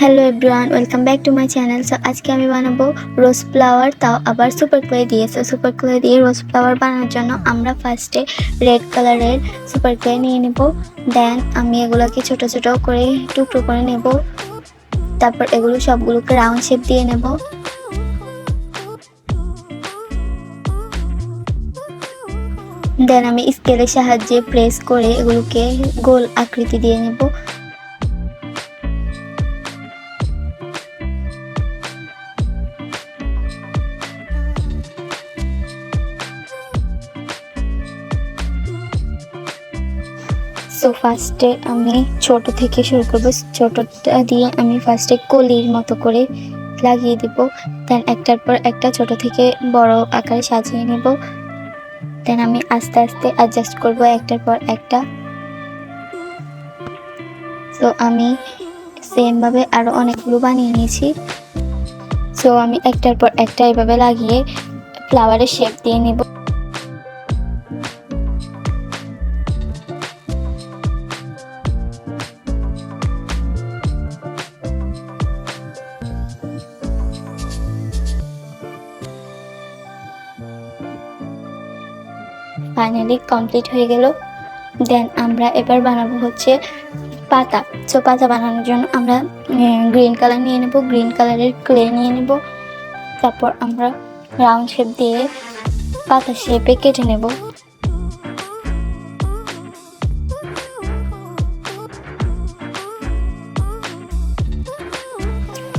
Hello everyone welcome back to my channel so আজকে আমি বানাবো রোজ ফ্লাওয়ার তাও আবার সুপার ক্লে দিয়ে। সো সুপার ক্লে দিয়ে রোজ ফ্লাওয়ার বানানোর জন্য আমরা ফার্স্টে রেড কালারের সুপার ক্লে নিয়ে নেব। দেন আমি এগুলোকে ছোট ছোট করে টুকরো করে নেব। তারপর এগুলো সবগুলোকে রাউন্ড শেপ দিয়ে নেব। দেন আমি স্কেলের সাহায্যে প্রেস করে এগুলোকে গোল আকৃতি দিয়ে নেব। সো ফার্স্টে আমি ছোট থেকে শুরু করব। ছোটটা দিয়ে আমি ফার্স্টে কলির মতো করে লাগিয়ে দিব। দেন একটার পর একটা ছোট থেকে বড় আকারে সাজিয়ে নেব। দেন আমি আস্তে আস্তে অ্যাডজাস্ট করব একটার পর একটা। তো আমি সেমভাবে আরও অনেকগুলো বানিয়ে নিয়েছি। সো আমি একটার পর একটা এভাবে লাগিয়ে ফ্লাওয়ারের শেপ দিয়ে নেব। ফাইনালি কমপ্লিট হয়ে গেল। দেন আমরা এবার বানাবো হচ্ছে পাতা। সো পাতা বানানোর জন্য আমরা গ্রিন কালার নিয়ে নেব গ্রিন কালারের ক্লে নিয়ে নেব। তারপর আমরা রাউন্ড শেপ দিয়ে পাতা শেপে কেটে নেব।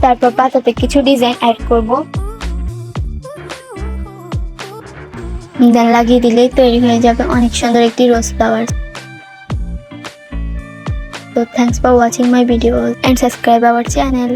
তারপর পাতাতে কিছু ডিজাইন অ্যাড করব। দেন লাগিয়ে দিলেই তৈরি হয়ে যাবে অনেক সুন্দর একটি রোজ ফ্লাওয়ার তো thanks for watching my video and subscribe our channel